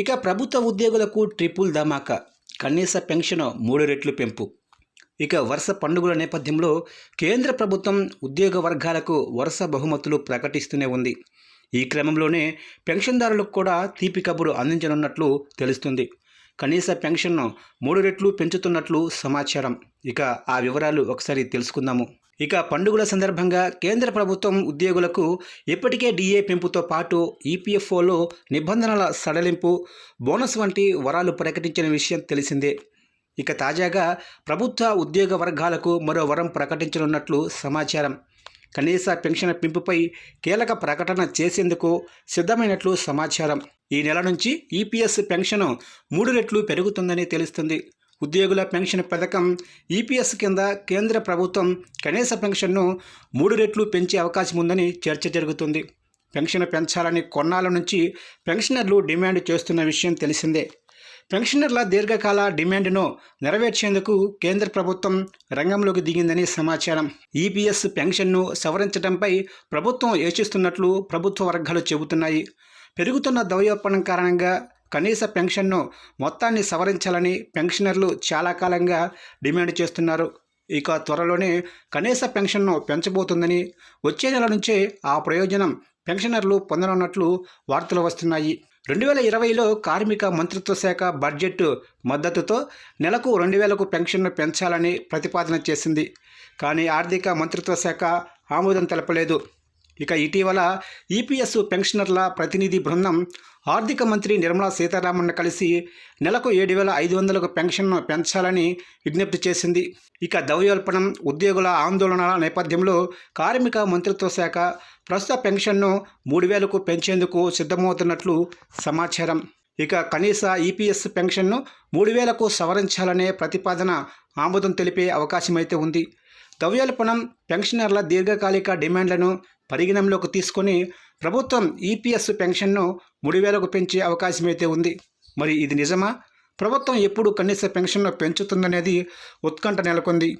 ఇక ప్రభుత్వ ఉద్యోగులకు ట్రిపుల్ ధమాకా కనీస పెన్షన్ మూడు రెట్లు పెంపు. ఇక వరుస పండుగల నేపథ్యంలో కేంద్ర ప్రభుత్వం ఉద్యోగ వర్గాలకు వరుస బహుమతులు ప్రకటిస్తూనే ఉంది. ఈ క్రమంలోనే పెన్షన్దారులకు కూడా తీపి కబురు అందించనున్నట్లు తెలుస్తుంది. కనీస పెన్షన్ను మూడు రెట్లు పెంచుతున్నట్లు సమాచారం. ఇక ఆ వివరాలు ఒకసారి తెలుసుకుందాము. ఇక పండుగల సందర్భంగా కేంద్ర ప్రభుత్వం ఉద్యోగులకు ఇప్పటికే డిఏ పెంపుతో పాటు ఈపీఎఫ్ఓలో నిబంధనల సడలింపు బోనస్ వంటి వరాలు ప్రకటించిన విషయం తెలిసిందే. ఇక తాజాగా ప్రభుత్వ ఉద్యోగ వర్గాలకు మరో వరం ప్రకటించనున్నట్లు సమాచారం. కనీస పెన్షన్ పెంపుపై కీలక ప్రకటన చేసేందుకు సిద్ధమైనట్లు సమాచారం. ఈ నెల నుంచి ఈపీఎస్ పెన్షన్ మూడు రెట్లు పెరుగుతుందని తెలుస్తుంది. ఉద్యోగుల పెన్షన్ పథకం ఈపీఎస్ కింద కేంద్ర ప్రభుత్వం కనీస పెన్షన్ను మూడు రెట్లు పెంచే అవకాశం ఉందని చర్చ జరుగుతుంది. పెన్షన్ పెంచాలని కొన్నాళ్ళ నుంచి పెన్షనర్లు డిమాండ్ చేస్తున్న విషయం తెలిసిందే. పెన్షనర్ల దీర్ఘకాల డిమాండ్ను నెరవేర్చేందుకు కేంద్ర ప్రభుత్వం రంగంలోకి దిగిందని సమాచారం. ఈపీఎస్ పెన్షన్ను సవరించడంపై ప్రభుత్వం యోచిస్తున్నట్లు ప్రభుత్వ వర్గాలు చెబుతున్నాయి. పెరుగుతున్న ద్రవ్యోత్పన్నం కారణంగా కనీస పెన్షన్ను మొత్తాన్ని సవరించాలని పెన్షనర్లు చాలా కాలంగా డిమాండ్ చేస్తున్నారు. ఇక త్వరలోనే కనీస పెన్షన్ను పెంచబోతుందని వచ్చే నెల నుంచే ఆ ప్రయోజనం పెన్షనర్లు పొందనున్నట్లు వార్తలు వస్తున్నాయి. రెండు వేల ఇరవైలో కార్మిక మంత్రిత్వ శాఖ బడ్జెట్ మద్దతుతో నెలకు రెండు వేలకు పెన్షన్ను పెంచాలని ప్రతిపాదన చేసింది. కానీ ఆర్థిక మంత్రిత్వ శాఖ ఆమోదం తెలపలేదు. ఇక ఇటీవల ఈపీఎస్ పెన్షనర్ల ప్రతినిధి బృందం ఆర్థిక మంత్రి నిర్మలా సీతారామన్ కలిసి నెలకు ఏడు వేల ఐదు వందలకు పెన్షన్ను పెంచాలని విజ్ఞప్తి చేసింది. ఇక ద్రవ్యోల్బణం ఉద్యోగుల ఆందోళనల నేపథ్యంలో కార్మిక మంత్రిత్వ శాఖ ప్రస్తుత పెన్షన్ను మూడు వేలకు పెంచేందుకు సిద్ధమవుతున్నట్లు సమాచారం. ఇక కనీస ఈపీఎస్ పెన్షన్ను మూడు వేలకు సవరించాలనే ప్రతిపాదన ఆమోదం తెలిపే అవకాశమైతే ఉంది. ద్రవ్యోల్బణం పెన్షనర్ల దీర్ఘకాలిక డిమాండ్లను పరిగణనలోకి తీసుకొని ప్రభుత్వం ఈపీఎస్ పెన్షన్ను మూడు వేలకు పెంచే అవకాశమైతే ఉంది. మరి ఇది నిజమా? ప్రభుత్వం ఎప్పుడు కనీస పెన్షన్ను పెంచుతుందనేది ఉత్కంఠ నెలకొంది.